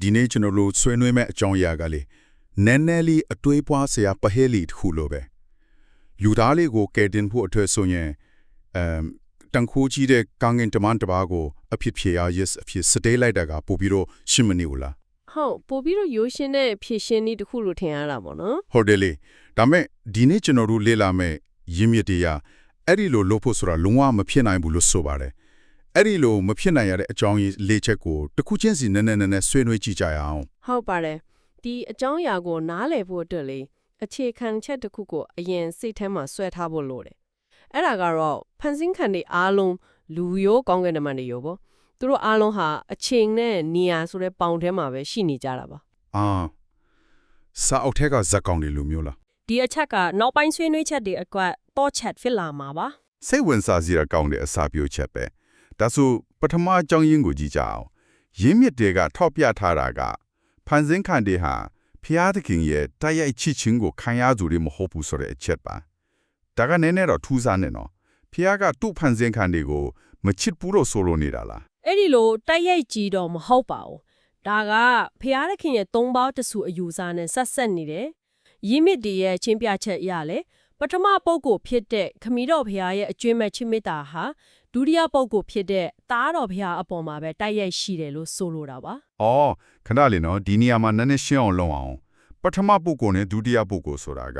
ဒီနေ့ကျွန်တော်တို့ဆွေးနွေးမဲ့အကြောင်းအရာကလေနည်းနည်းလေးအတွေးပွားစရာပဟဲလီတစ်ခုလိုပဲလူသားလေးကိုကယ်တင်ဖို့အတွက်ဆိုရင်အမ်တန်ခိုးကြီးတဲ့ကောင်းကင်တမန်တစ်ပါးကိုအဖြစ်ဖြေရ yes အဖြစ်စတေးလိုက်တာကပို့ပြီးတော့ရှင်းမနေဘူးလားဟုတ်ပို့ပြီးတော့ရိုးရှင်းတဲ့ဖြည့်ရှင်းနည်းတစ်ခုလို့ထင်ရတာပေါ့နော်ဟုတ်တယ်လေဒါမဲ့ဒီနေ့ကျွန်တော်တို့လေ့လာမဲ့ရင်းမြစ်တရားအဲ့ဒီလိုလုပ်ဖို့ဆိုတာလုံးဝမဖြစ်နိုင်ဘူးလို့ဆိုပါတယ် အဲ့ဒီလိုမဖြစ်နိုင်ရတဲ့အကြောင်းရင်းလေးချက်ကိုတစ်ခုချင်းစီနည်းနည်းနည်းနည်းဆွေးနွေးကြည့်ကြရအောင်ဟုတ်ပါတယ်ဒီအကြောင်းအရာကိုနားလည်ဖို့အတွက်လေအခြေခံချက်တစ်ခုကိုအရင်စိတ်ထဲမှာဆွဲထားဖို့လိုတယ်အဲ့ဒါကတော့ဖန်ဆင်းခံတွေအားလုံးလူရောကောင်းကင်နမန်တွေရောပေါ့သူတို့အားလုံးဟာအချိန်နဲ့နေရာဆိုတဲ့ပေါင်ထဲမှာပဲရှိနေကြတာပါအာစာအုပ်ထက်ကဇက်ကောင်တွေလိုမျိုးလားဒီအချက်ကနောက်ပိုင်းဆွေးနွေးချက်တွေအကွက်တော့ချက်ဖြစ်လာမှာပါစိတ်ဝင်စားစရာကောင်းတဲ့အစာပြိုချက်ပဲ ဒါဆိုပထမအကြောင်းရင်းကိုကြည့်ကြအောင်ရင်းမြစ်တွေကထောက်ပြထားတာကဖန်ဆင်းခံတွေဟာဖျားသခင်ရဲ့တိုက်ရိုက်ချစ်ချင်းကိုခံရသူတွေမဟုတ်ဘူးဆိုတဲ့အချက်ပါဒါကနည်းနည်းတော့ထူးဆန်းနေနော်ဖျားကသူ့ဖန်ဆင်းခံတွေကိုမချစ်ဘူးလို့ဆိုလိုနေတာလားအဲ့ဒီလိုတိုက်ရိုက်ကြည့်တော့မဟုတ်ပါဘူးဒါကဖျားသခင်ရဲ့သုံးပေါင်းတဆူအယူစားနဲ့ဆက်ဆက်နေတယ်ရင်းမြစ်တွေရဲ့ချင်းပြချက်အရလဲပထမပုဂ္ဂိုလ်ဖြစ်တဲ့ခမီးတော်ဖျားရဲ့အကျွမ်းမဲ့ချစ်မေတ္တာဟာ ဒုတိယပုဂ္ဂိုလ်ဖြစ်တဲ့သားတော်ဖျားအပေါ်မှာပဲတိုက်ရိုက်ရှိတယ်လို့ဆိုလိုတာပါ။အော်ခဏလေးနော်ဒီနေရာမှာနည်းနည်းရှင်းအောင်လုပ်အောင်ပထမပုဂ္ဂိုလ်နဲ့ဒုတိယပုဂ္ဂိုလ်ဆိုတာက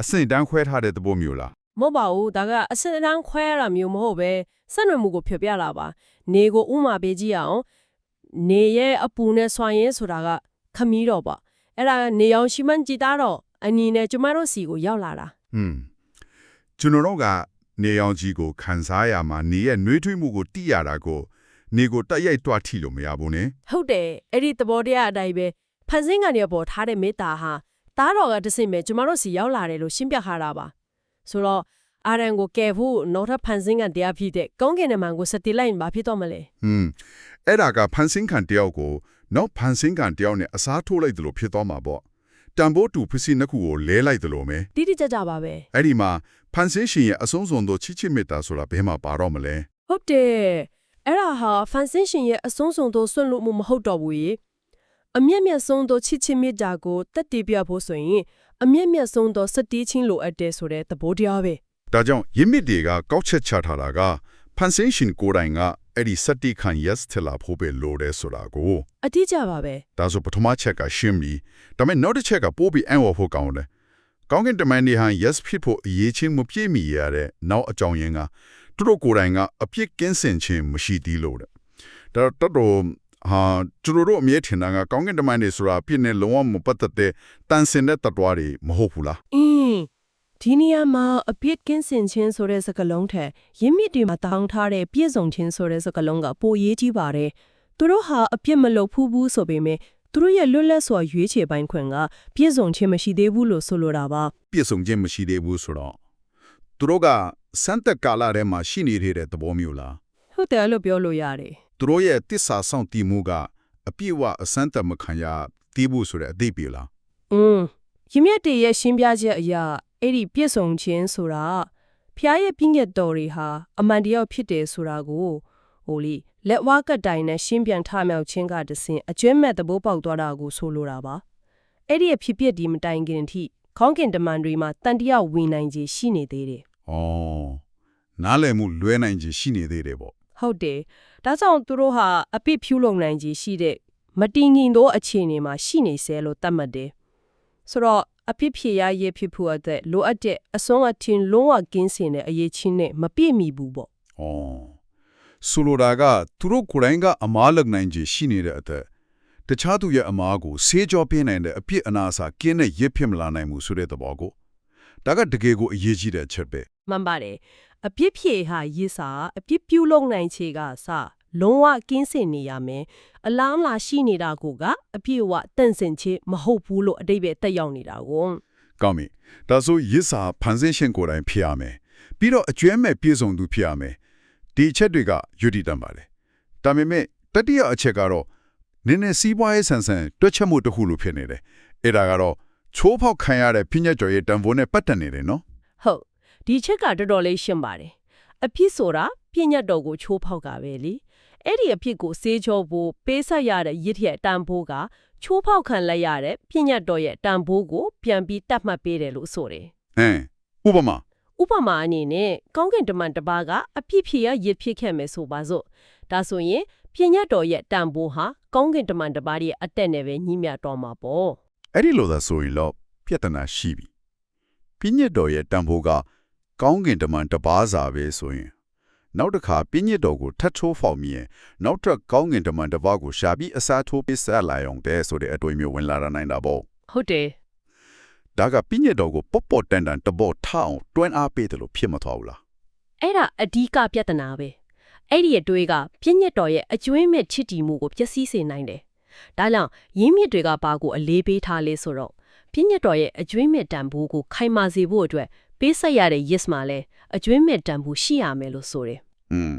အဆင့်တန်းခွဲထားတဲ့သဘောမျိုးလားမဟုတ်ပါဘူးဒါကအစအတန်းခွဲရတာမျိုးမဟုတ်ပဲဆက်နွယ်မှုကိုဖြေပြလာပါနေကိုဥမာပေးကြည့်အောင်နေရဲ့အပူနဲ့ဆွာရင်းဆိုတာကခမီးတော်ပေါ့အဲ့ဒါကနေအောင်ရှိမှန်ကြည်သားတော့အနီနဲ့ကျမတို့စီကိုရောက်လာတာ။ဟွန်းကျွန်တော်တို့က နေအောင်ကြီးကိုခန်းစားရမှာနေရဲ့နှွေးထွေးမှုကိုတိရတာကိုနေကိုတက်ရိုက်တွားထိလို့မရဘူးနဲ့ဟုတ်တယ်အဲ့ဒီသဘောတရားအတိုင်းပဲဖန်ဆင်းကနေပေါ်ထားတဲ့မေတ္တာဟာသားတော်ကတစ်စင်ပဲကျမတို့စီရောက်လာတယ်လို့ရှင်းပြထားတာပါဆိုတော့အာရန်ကိုကယ်ဖို့နောက်ထပ်ဖန်ဆင်းကတရားဖြစ်တဲ့ကောင်းကင်နမန်ကိုစတီလိုက်ရင်ဘာဖြစ်တော့မလဲ။ဟွန်းအဲ့ဒါကဖန်ဆင်းခံတယောက်ကိုနောက်ဖန်ဆင်းခံတယောက်နဲ့အစားထိုးလိုက်သလိုဖြစ်သွားမှာပေါ့။ တံပိုးတူပစ္စည်းနှစ်ခုကိုလဲလိုက်သလိုပဲတိတိကျကျပါပဲ။အဲ့ဒီမှာဖန်ဆင်းရှင်ရဲ့အဆုံးစွန်သောချစ်ချစ်မေတ္တာဆိုတာဘယ်မှာပါတော့မလဲဟုတ်တယ်အဲ့ဒါဟာဖန်ဆင်းရှင်ရဲ့အဆုံးစွန်သောဆွန့်လွတ်မှုမဟုတ်တော့ဘူးရေအမျက်မျက်ဆုံးသောချစ်ချင်းမေတ္တာကိုတက်တည်ပြဖို့ဆိုရင်အမျက်မျက်ဆုံးသောစတီးချင်းလိုအပ်တယ်ဆိုတဲ့သဘောတရားပဲ။ဒါကြောင့်ယင်းမြစ်တွေကကောက်ချက်ချထားတာကဖန်ဆင်းရှင်ကိုယ်တိုင်ကအဲ့ဒီစတ္တိခံ yes ထလာဖို့ပဲလိုတယ်ဆိုတာကိုအတိအကျပါပဲဒါဆိုပထမချက်ကရှင်းပြီဒါပေမဲ့နောက်တစ်ချက်ကပို့ပြီးအံ့ဩဖို့ကောင်းတယ်ကောင်းကင်တမန်တွေဟာ yes ဖြစ်ဖို့အရေးချင်းမပြည့်မီရတဲ့နောက်အကြောင်းရင်းကသူတို့ကိုယ်တိုင်ကအပြစ်ကင်းစင်ခြင်းမရှိသေးလို့တဲ့ဒါတော့တော်ဟာသူတို့အမြဲထင်တာကကောင်းကင်တမန်တွေဆိုတာအပြစ်နဲ့လုံးဝမပတ်သက်တဲ့တန်စင်တဲ့တ attva တွေမဟုတ်ဘူးလားအင်း ဒီနေရာမှာအပြစ်ကင်းစင်ခြင်းဆိုတဲ့စကားလုံးထက်ရင်းမြစ်တွေမှာတောင်းထားတဲ့ပြည့်စုံခြင်းဆိုတဲ့စကားလုံးကပိုရေးကြီးပါတယ်သူတို့ဟာအပြစ်မလုပ်ဘူးဘူးဆိုပေမဲ့သူတို့ရဲ့လွတ်လပ်စွာရွေးချယ်ပိုင်းခွင့်ကပြည့်စုံခြင်းမရှိသေးဘူးလို့ဆိုလိုတာပါပြည့်စုံခြင်းမရှိသေးဘူးဆိုတော့သူတို့ကစံတက်ကာလထဲမှာရှိနေတဲ့သဘောမျိုးလားဟုတ်တယ်လို့ပြောလို့ရတယ်သူတို့ရဲ့တစ္ဆာဆောင်တည်မှုကအပြည့်အဝအစမ်းတက်မခံရသေးဘူးဆိုတဲ့အသိပြီလား။อืมရမြတ်တေရဲ့ရှင်းပြချက်အရာ အဲ့ဒီပြည့်စုံခြင်းဆိုတာဖျားရဲ့ပြည့်ညတ်တော်တွေဟာအမှန်တရားဖြစ်တယ်ဆိုတာကိုဟိုလေလက်ဝါးကတိုင်နဲ့ရှင်းပြန်ထမြောက်ခြင်းကတစဉ်အကျွမ်းမဲ့သဘောပေါက်သွားတာကိုဆိုလိုတာပါ။အဲ့ဒီအဖြစ်ဖြစ်ဒီမတိုင်ခင်အထိခေါင်းကင်တမန်တွေမှာတန်တရားဝင်နိုင်ခြင်းရှိနေသေးတယ်။အော်နားလည်မှုလွဲနိုင်ခြင်းရှိနေသေးတယ်ပေါ့။ဟုတ်တယ်။ဒါကြောင့်သူတို့ဟာအပြစ်ဖြူလုံနိုင်ခြင်းရှိတဲ့မတင်ငင်သောအခြေအနေမှာရှိနေဆဲလို့သတ်မှတ်တယ်။ဆိုတော့ အပြစ်ဖြေရရေးဖြစ်ဖို့အတွက်လိုအပ်တဲ့အစွမ်းအထင်လုံးဝကင်းစင်တဲ့အရေးချင်းနဲ့မပြည့်မီဘူးပေါ့။အော်ဆိုလိုတာကသူတို့ကိုယ်တိုင်ကအမားလက်နိုင်ခြင်းရှိနေတဲ့အသက်တခြားသူရဲ့အမားကိုဆေးကြောပေးနိုင်တဲ့အပြစ်အနာအစာကင်းတဲ့ရစ်ဖြစ်မလာနိုင်မှုဆိုတဲ့သဘောကိုဒါကတကယ်ကိုအရေးကြီးတဲ့အချက်ပဲ။မှန်ပါတယ်။အပြစ်ဖြေဟာရေးစာအပြစ်ပြုလုံနိုင်ချေကစ လုံးဝကင်းစင်နေရမယ်။အလားအလာရှိနေတာကိုကအပြည့်အဝတန့်စင်ချေမဟုတ်ဘူးလို့အတိတ်ပဲတက်ရောက်နေတာကို။ကောင်းပြီ။ဒါဆိုရစ်စာဖန်ဆင်းရှင်ကိုယ်တိုင်ဖြစ်ရမယ်။ပြီးတော့အကျွမ်းမဲ့ပြည့်စုံသူဖြစ်ရမယ်။ဒီအချက်တွေကယုတည်တတ်ပါလေ။ဒါပေမဲ့တတိယအချက်ကတော့နည်းနည်းစီးပွားရေးဆန်ဆန်တွက်ချက်မှုတစ်ခုလိုဖြစ်နေတယ်။အဲ့ဒါကတော့ချိုးဖောက်ခံရတဲ့ပြည့်ညတ်ကြော်ရဲ့တန်ဖိုးနဲ့ပတ်သက်နေတယ်နော်ဟုတ်ဒီချက်ကတော်တော်လေးရှင်းပါတယ်အဖြစ်ဆိုတာပြည့်ညတ်တော်ကိုချိုးဖောက်ကပဲလေအဲ့ ဒီအဖြစ်ကိုစေးချောဖို့ပေးဆက်ရတဲ့ရစ်ရဲ့တန်ဖိုးကချိုးဖောက်ခံလိုက်ရတဲ့ပြညတ်တော်ရဲ့တန်ဖိုးကိုပြန်ပြီးတတ်မှတ်ပေးတယ်လို့ဆိုတယ်ဟမ်ဥပမာဥပမာအနေနဲ့ကောင်းကင်တမန်တစ်ပါးကအပြစ်ဖြေရရစ်ဖြစ်ခဲ့မယ်ဆိုပါစို့ဒါဆိုရင်ပြညတ်တော်ရဲ့တန်ဖိုးဟာကောင်းကင်တမန်တစ်ပါးရဲ့အတက်နဲ့ပဲညီမျှတော်မှာပေါ့အဲ့ဒီလိုသာဆိုရင်တော့ပြဿနာရှိပြီပြညတ်တော်ရဲ့တန်ဖိုးကကောင်းကင်တမန်တစ်ပါးစာပဲဆိုရင် နောက်တစ်ခါပြညတ်တော်ကိုထတ်ထိုးဖောက်မြင်နောက်ထပ်ကောင်းကင်တမန်တစ်ပါးကိုရှာပြီးအစားထိုးပေးဆက်လာအောင်တဲ့ဆိုတဲ့အတွေ့အမျိုးဝင်လာနိုင်တာပေါ့ဟုတ်တယ်ဒါကပြညတ်တော်ကိုပေါ့ပေါ့တန်တန်တဘောထအောင်တွန်းအားပေးတယ်လို့ဖြစ်မသွားဘူးလားအဲ့ဒါအဓိကပြဿနာပဲအဲ့ဒီအတွေးကပြညတ်တော်ရဲ့အကျွင်းမဲ့ချစ်တီမှုကိုပျက်စီးစေနိုင်တယ်ဒါကြောင့်ရင်းမြစ်တွေကပါကိုအလေးပေးထားလေဆိုတော့ပြညတ်တော်ရဲ့အကျွင်းမဲ့တန်ဖိုးကိုခိုင်မာစေဖို့အတွက် ပေးဆက်ရတဲ့ yes မှာလည်းအကျွင်းမဲ့တန်ဖိုးရှိရမယ်လို့ဆိုတယ်။อืม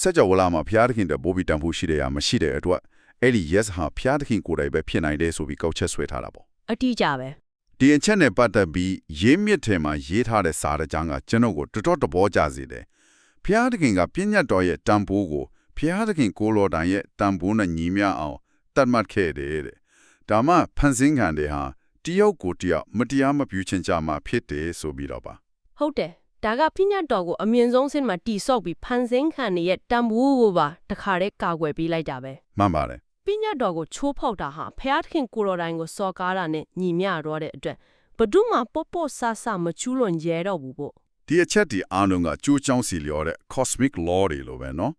ဆက်ကြောဝလာမှာဘုရားသခင်တပိုးပြီးတန်ဖိုးရှိတယ်ရာမရှိတဲ့အတွက်အဲ့ဒီ yes ဟာဘုရားသခင်ကိုယ်တိုင်ပဲဖြစ်နိုင်တယ်ဆိုပြီးကောက်ချက်ဆွဲထားတာပေါ့။အတိအကျပဲ။ဒီအချက်နဲ့ပတ်သက်ပြီးရေးမြစ်ထဲမှာရေးထားတဲ့စာတကြမ်းကကျွန်တော်ကိုတော်တော်တဘောကြစေတယ်။ဘုရားသခင်ကပြည့်ညတ်တော်ရဲ့တန်ဖိုးကိုဘုရားသခင်ကိုလိုတိုင်ရဲ့တန်ဖိုးနဲ့ညီမျှအောင်တတ်မှတ်ခဲ့တယ်တဲ့။ဒါမှဖန်ဆင်းခံတယ်ဟာ တယောက်ကိုတယောက်မတရားမပြုချင်ကြမှာဖြစ်တယ်ဆိုပြီးတော့ပါ ဟုတ်တယ်ဒါကပြညတ်တော်ကိုအမြင့်ဆုံးဆင့်မှာတိဆော့ပြီးဖန်ဆင်းခံနေရဲ့တန်ဖိုးကိုပါတခါတည်းကာကွယ်ပေးလိုက်တာပဲ မှန်ပါတယ် ပညာတော်ကိုချိုးဖောက်တာဟာဖျားသခင်ကိုယ်တော်တိုင်ကိုစော်ကားတာနဲ့ညီမျှတော့တဲ့အတွက်ဘဒုမှပေါ့ပေါ့ဆာဆာမချူးလွန်ရဲတော့ဘူးပေါ့ ဒီအချက်ဒီအားလုံးကကျိုးချောင်းစီလျော်တဲ့ cosmic law တွေလိုပဲเนาะ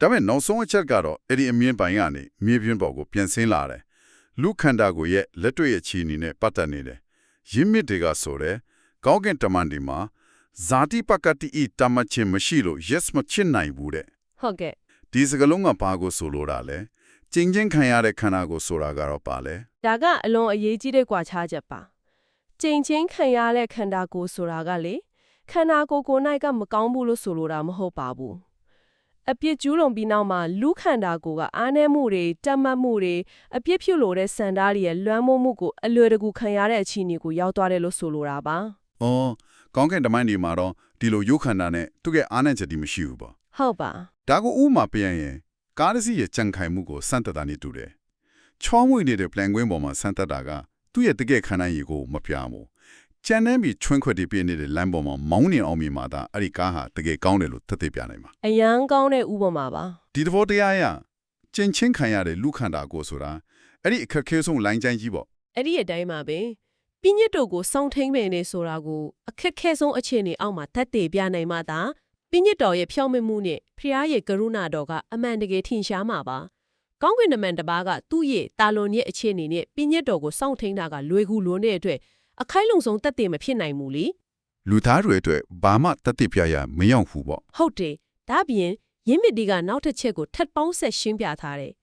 ဒါပေမဲ့နောက်ဆုံးအချက်ကတော့အဲ့ဒီအမြင့်ပိုင်းကနေမြေပြင်ပေါ်ကိုပြန်ဆင်းလာတယ် လူခန္ဓာကိုယ်ရဲ့လက်တွေ့အခြေအနေနဲ့ပတ်သက်နေတယ်ရင်းမြစ်တွေကဆိုတယ်ကောင်းကင်တမန်ဒီမှာဇာတိပကတိဤတမချင်းမရှိလို့ yes မချစ်နိုင်ဘူးတဲ့ဟုတ်ကဲ့ဒီစကလုံးကဘာကိုဆိုလိုတာလဲကျင်းချင်းခံရတဲ့ခန္ဓာကိုဆိုတာကတော့ပါလဲဒါကအလွန်အရေးကြီးတဲ့ကွာခြားချက်ပါကြိမ်ချင်းခံရတဲ့ခန္ဓာကိုယ်ဆိုတာကလေခန္ဓာကိုယ်ကိုယ်၌ကမကောင်းဘူးလို့ဆိုလိုတာမဟုတ်ပါဘူး အပြစ်ကျူးလွန်ပြီးနောက်မှာလူခန္ဓာကိုယ်ကအားနည်းမှုတွေတတ်မှတ်မှုတွေအပြစ်ဖြုတ်လို့တဲ့စံသားတွေရဲ့လွှမ်းမိုးမှုကိုအလွယ်တကူခံရတဲ့အခြေအနေကိုရောက်သွားတယ်လို့ဆိုလိုတာပါ။အော်ကောင်းကင်တမန်ဒီမှာတော့ဒီလိုရုပ်ခန္ဓာနဲ့သူ့ရဲ့အားနည်းချက်ဒီမရှိဘူးပေါ့ဟုတ်ပါဒါကိုဥမာပြန်ရင်ကားတစ်စီးရဲ့ကြံခိုင်မှုကိုစမ်းသပ်တာနေတူတယ်။ချောမွေနေတဲ့ plan ကွင်းပေါ်မှာစမ်းသပ်တာကသူ့ရဲ့တကယ်ခန္ဓာရည်ကိုမပြဘူး။ ကျန်တဲ့ပြီးချွန်းခွက်တွေပြနေတဲ့လမ်းပေါ်မှာမောင်းနေအောင်မြင်မှသာအဲ့ဒီကားဟာတကယ်ကောင်းတယ်လို့သက်သေပြနိုင်မှာအယံကောင်းတဲ့ဥပမာပါ။ဒီသဘောတရားရကျင်ချင်းခံရတဲ့လူခန္ဓာကိုဆိုတာအဲ့ဒီအခက်အခဲဆုံးလိုင်းချိုင်းကြီးပေါ့အဲ့ဒီအတိုင်းပါပဲပြညတ်တို့ကိုစောင့်ထိန်မယ်နေဆိုတာကိုအခက်ခဲဆုံးအခြေအနေအောက်မှာတက်တည်ပြနိုင်မှသာပြညတ်တော်ရဲ့ဖြောင့်မမှုနဲ့ဖျားရဲ့ကရုဏာတော်ကအမှန်တကယ်ထင်ရှားမှာပါကောင်းကင်နမန်တစ်ပါးကသူ့ရဲ့တာလွန်ရဲ့အခြေအနေနဲ့ပြညတ်တော်ကိုစောင့်ထိန်တာကလွယ်ကူလွန်းတဲ့အတွက် အခိုင်လုံဆုံးတက်တည်မဖြစ်နိုင်ဘူးလေ။လူသားတွေအတွက်ဘာမှသက်သေပြရမရောက်ဘူးပေါ့ဟုတ်တယ်ဒါပြင်ရင်းမြစ်ဒီကနောက်တစ်ချက်ကိုထပ်ပေါင်းဆက်ရှင်းပြထားတယ်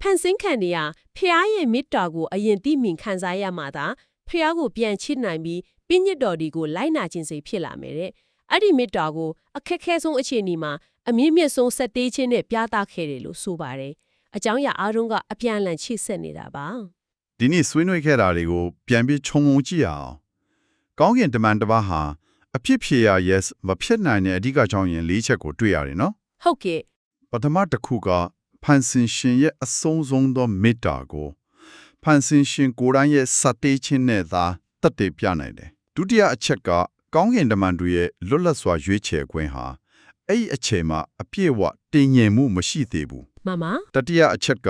ဖန်ဆင်းခံနေရဖျားရဲ့မေတ္တာကိုအရင်သိမြင်ခံစားရမှသာဖျားကိုပြန်ချစ်နိုင်ပြီးပြညတ်တော်ဒီကိုလိုက်နာခြင်းစိတ်ဖြစ်လာမယ်တဲ့အဲ့ဒီမေတ္တာကိုအခက်ခဲဆုံးအခြေအနေမှာအမြင့်မြတ်ဆုံးစက်တေးခြင်းနဲ့ပြသခဲ့တယ်လို့ဆိုပါတယ်အကြောင်းအရာအားလုံးကအပြန်အလှန်ချိတ်ဆက်နေတာပါ။ ဒီနေ့ဆွေးနွေးခဲ့တာတွေကိုပြန်ပြီးခြုံငုံကြည့်ရအောင်။ကောင်းကင်တမန်တစ်ပါးဟာအဖြစ်ဖြေရ yes မဖြစ်နိုင်တဲ့အဓိကကြောင့်ရင်၄ချက်ကိုတွေ့ရတယ်နော်ဟုတ်ကဲ့။ပထမတစ်ခုကဖန်ဆင်းရှင်ရဲ့အဆုံးဆုံးသောမေတ္တာကိုဖန်ဆင်းရှင်ကိုယ်တိုင်ရဲ့စတေးခြင်းနဲ့သာတတ်တယ်ပြနိုင်တယ်။ဒုတိယအချက်ကကောင်းကင်တမန်တွေရဲ့လွတ်လပ်စွာရွေးချယ်ခွင့်ဟာအဲ့ဒီအချိန်မှာအပြည့်အဝတင်ញင်မှုမရှိသေးဘူးမမ။တတိယအချက်က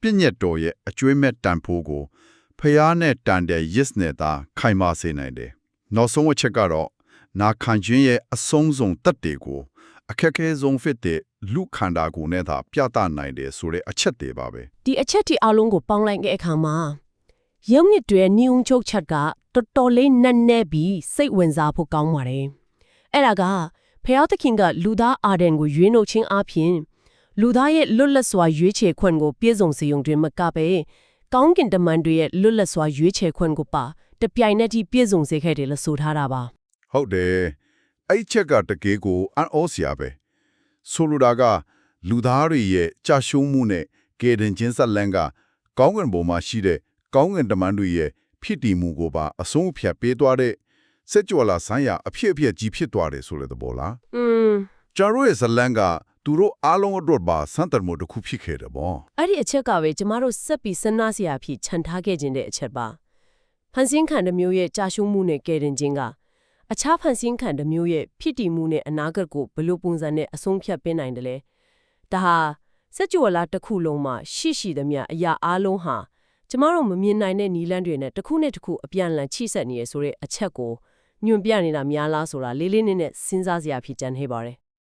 ပြည့်ညတ်တော်ရဲ့အကျွေးမဲ့တန်ဖိုးကိုဖျားနဲ့တန်တဲ့ yes နဲ့သာခိုင်မာစေနိုင်တယ်။နောက်ဆုံးအချက်ကတော့နာခံခြင်းရဲ့အဆုံးစုံတတ်တယ်ကိုအခက်အခဲဆုံးဖြစ်တဲ့လူခန္ဓာကိုယ်နဲ့သာပြသနိုင်တယ်ဆိုတဲ့အချက်တွေပါပဲဒီအချက်ဒီအလုံးကိုပေါင်းလိုက်တဲ့အခါမှာရုံမြစ်တွေညုံချုပ်ချက်ကတော်တော်လေးနက်နဲပြီးစိတ်ဝင်စားဖို့ကောင်းပါတယ်။အဲ့ဒါကဖျားသခင်ကလူသားအာဒန်ကိုရွေးနှုတ်ခြင်းအပြင် လူသားရဲ့လွတ်လပ်စွာရွေးချယ်ခွင့်ကိုပြည့်စုံစေုံတွင်မကပဲကောင်းကင်တမန်တွေရဲ့လွတ်လပ်စွာရွေးချယ်ခွင့်ကိုပါတပြိုင်နက်တည်းပြည့်စုံစေခဲ့တယ်လို့ဆိုထားတာပါဟုတ်တယ်အဲ့ချက်ကတကယ်ကိုအံ့ဩစရာပဲဆိုလိုတာကလူသားတွေရဲ့ကြာရှုံးမှုနဲ့ကေဒင်ချင်းဆက်လန်းကကောင်းကင်ဘုံမှာရှိတဲ့ကောင်းကင်တမန်တွေရဲ့ဖြစ်တည်မှုကိုပါအဆုံးအဖြတ်ပေးသွားတဲ့စက်ကြွလာဆန်းရအဖြစ်အပျက်ကြီးဖြစ်သွားတယ်ဆိုတဲ့သဘောလား။อืมကျွန်တော်ရဲ့ဇလန်းက သူတို့အားလုံးအတွက်ပါစံတမှုတစ်ခုဖြစ်ခဲ့တယ်ပေါ့အဲ့ဒီအချက်ကပဲကျမတို့စက်ပြီးစဉ်းစားစရာဖြစ်ခြံထားခဲ့ခြင်းတဲ့အချက်ပါဖန်ဆင်းခံတစ်မျိုးရဲ့ကြာရှုံးမှုနဲ့ကယ်တင်ခြင်းကအခြားဖန်ဆင်းခံတစ်မျိုးရဲ့ဖြစ်တည်မှုနဲ့အနာဂတ်ကိုဘယ်လိုပုံစံနဲ့အဆုံးဖြတ်ပေးနိုင်တယ်လဲဒါဟာစက်ကြဝဠာတစ်ခုလုံးမှာရှိရှိသမျှအရာအလုံးဟာကျမတို့မမြင်နိုင်တဲ့နီလန်းတွေနဲ့တစ်ခုနဲ့တစ်ခုအပြန်အလှန်ချိဆက်နေရဆိုတဲ့အချက်ကိုညွန်ပြနေတာများလားဆိုတာလေးလေးနက်နက်စဉ်းစားစရာဖြစ်ကြံနေပါတယ်